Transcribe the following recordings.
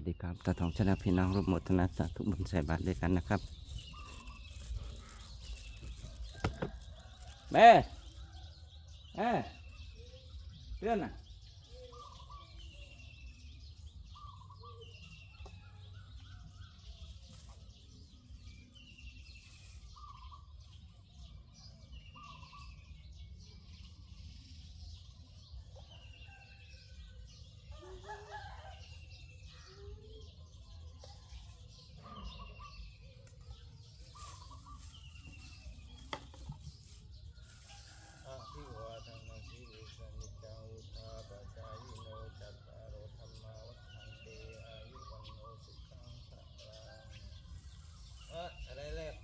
วัสดีครับตาทองชนะพี่น้องร่วมโมทนาสาธุบุญใส่บาตรด้วยกันนะครับ แม่แม่เพื่อนน่ะภิวาทนาสีลิสนิจังวุธาปจายโนจัตตารโอธรรมาวัฏฐันเตอายุวันโนสุขังภะลังเอะอะไรแรก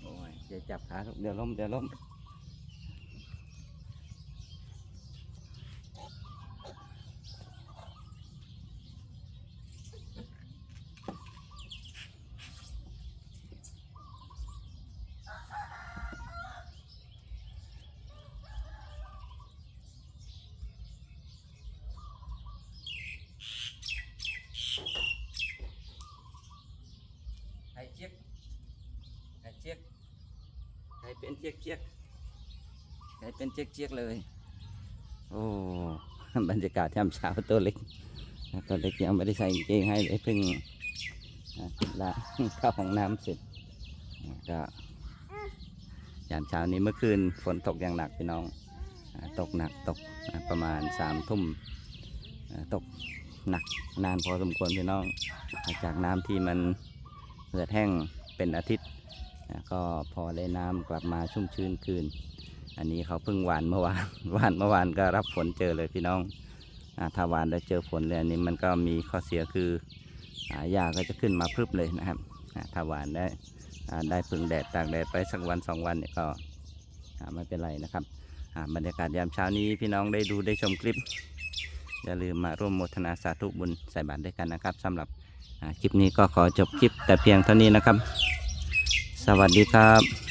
โอย่าจับขาลูกเดี๋ยวล้มเดี๋ยวล้มไอ้เจี๊ยกไอ้เจี๊ยกไอ้ เป็นเจี๊ยกเจี๊ยกไอ้เป็นเจี๊ยกเจี๊ยกเลย โอ้บรรยากาศยามเช้าตัวเล็กตัวเล็กยังไม่ได้ใส่เกงให้เลยเพิ่งละเข้าห้องน้ำเสร็จก็ยามเช้านี้เมื่อคืนฝนตกอย่างหนักพี่น้อง ตกหนักตกประมาณสามทุ่มตกหนักนานพอสมควรพี่น้อง จากน้ำที่มันเหือดแห้งเป็นอาทิตย์ ก็พอได้น้ำกลับมาชุ่มชื้นคืน อันนี้เขาเพิ่งหวานเมื่อวานหวานเมื่อวานก็รับฝนเจอเลยพี่น้องอถ้าหวานแล้วเจอฝนเลยอันนี้มันก็มีข้อเสียคือหญ้าก็จะขึ้นมาพรึบเลยนะครับถ้าหวานได้ได้พึ่งแดดตากแดดไปสักวันสองวันเนี่ยก็ไม่เป็นไรนะครับอ่าบรรยากาศยามเช้านี้พี่น้องได้ดูได้ชมคลิป อย่าลืมมาร่วมโมทนาสาธุบุญใส่บาตรด้วยกันนะครับสำหรับคลิปนี้ก็ขอจบคลิปแต่เพียงเท่านี้นะครับ สวัสดีครับ